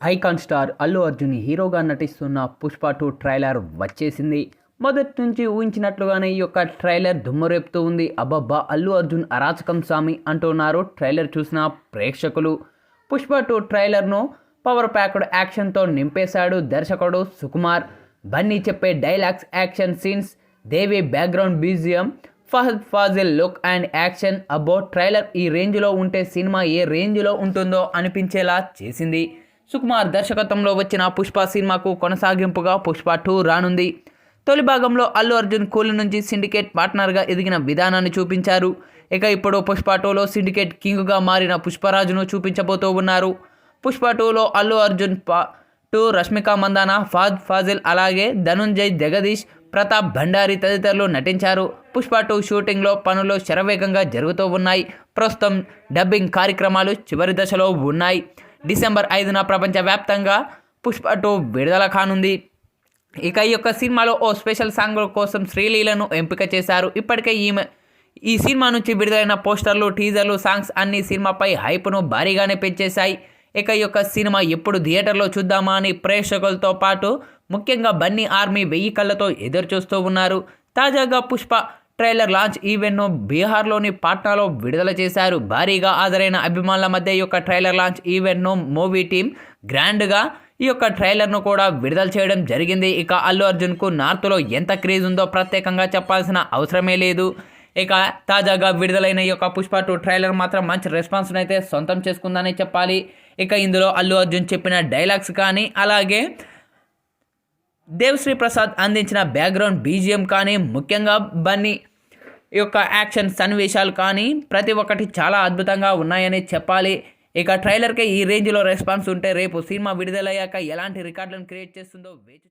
Icon star Allu Arjun హీరోగా నటిస్తున్న Pushpa two trailer వచ్చేసింది. మొదటి నుంచి ఊహించినట్లుగానే ఈ యొక్క ట్రైలర్ దుమ్మరేపుతూ ఉంది. అబ్బబ్బా అల్లు అర్జున్ అరాచకం స్వామి అంటున్నారు ట్రైలర్ చూసిన ప్రేక్షకులు. పుష్ప టూ ట్రైలర్ను పవర్ ప్యాక్డ్ యాక్షన్తో నింపేశాడు దర్శకుడు సుకుమార్. బన్నీ చెప్పే dialogues action scenes Devi background BGM Fahadh Faasil look and action అబ్బో ట్రైలర్ ఈ రేంజ్లో ఉంటే సినిమా ఏ రేంజ్లో ఉంటుందో అనిపించేలా చేసింది. సుకుమార్ దర్శకత్వంలో వచ్చిన పుష్ప సినిమాకు కొనసాగింపుగా పుష్ప టూ రానుంది. తొలి భాగంలో అల్లు అర్జున్ కూలి నుంచి సిండికేట్ పార్ట్నర్గా ఎదిగిన విధానాన్ని చూపించారు. ఇక ఇప్పుడు పుష్ప టూలో సిండికేట్ కింగ్గా మారిన పుష్పరాజును చూపించబోతూ ఉన్నారు. పుష్ప టూలో అల్లు అర్జున్ పా టూ రష్మిక మందాన ఫాద్ ఫాజిల్ అలాగే ధనుంజయ్ జగదీష్ ప్రతాప్ భండారి తదితరులు నటించారు. పుష్ప టూ షూటింగ్లో పనులు శరవేగంగా జరుగుతూ ఉన్నాయి. ప్రస్తుతం డబ్బింగ్ కార్యక్రమాలు చివరి దశలో ఉన్నాయి. డిసెంబర్ ఐదున ప్రపంచవ్యాప్తంగా పుష్ప టూ విడుదల కానుంది. ఇక ఈ యొక్క సినిమాలో ఓ స్పెషల్ సాంగ్ కోసం శ్రీలీలను ఎంపిక చేశారు. ఇప్పటికే ఈమె ఈ సినిమా నుంచి విడుదలైన పోస్టర్లు టీజర్లు సాంగ్స్ అన్ని సినిమాపై హైప్ను భారీగానే పెంచేశాయి. ఇక ఈ యొక్క సినిమా ఎప్పుడు థియేటర్లో చూద్దామా అని ప్రేక్షకులతో పాటు ముఖ్యంగా బన్నీ ఆర్మీ వెయ్యి కళ్ళతో ఎదురు చూస్తూ ఉన్నారు. తాజాగా పుష్ప ట్రైలర్ లాంచ్ ఈవెంట్ను బీహార్లోని పాట్నాలో విడుదల చేశారు. భారీగా హాజరైన అభిమానుల మధ్య ఈ యొక్క ట్రైలర్ లాంచ్ ఈవెంట్ను మూవీ టీం గ్రాండ్గా ఈ యొక్క ట్రైలర్ను కూడా విడుదల చేయడం జరిగింది. ఇక అల్లు అర్జున్కు నార్త్లో ఎంత క్రేజ్ ఉందో ప్రత్యేకంగా చెప్పాల్సిన అవసరమే లేదు. ఇక తాజాగా విడుదలైన ఈ యొక్క పుష్ప టూ ట్రైలర్ మాత్రం మంచి రెస్పాన్స్ను అయితే సొంతం చేసుకుందని చెప్పాలి. ఇక ఇందులో అల్లు అర్జున్ చెప్పిన డైలాగ్స్ కానీ అలాగే దేవశ్రీ ప్రసాద్ అందించిన బ్యాక్గ్రౌండ్ బీజిఎం కానీ ముఖ్యంగా బన్నీ యొక్క యాక్షన్ సన్నివేశాలు కానీ ప్రతి ఒక్కటి చాలా అద్భుతంగా ఉన్నాయని చెప్పాలి. ఇక ట్రైలర్కే ఈ రేంజ్లో రెస్పాన్స్ ఉంటే రేపు సినిమా విడుదలయ్యాక ఎలాంటి రికార్డులను క్రియేట్ చేస్తుందో వేచి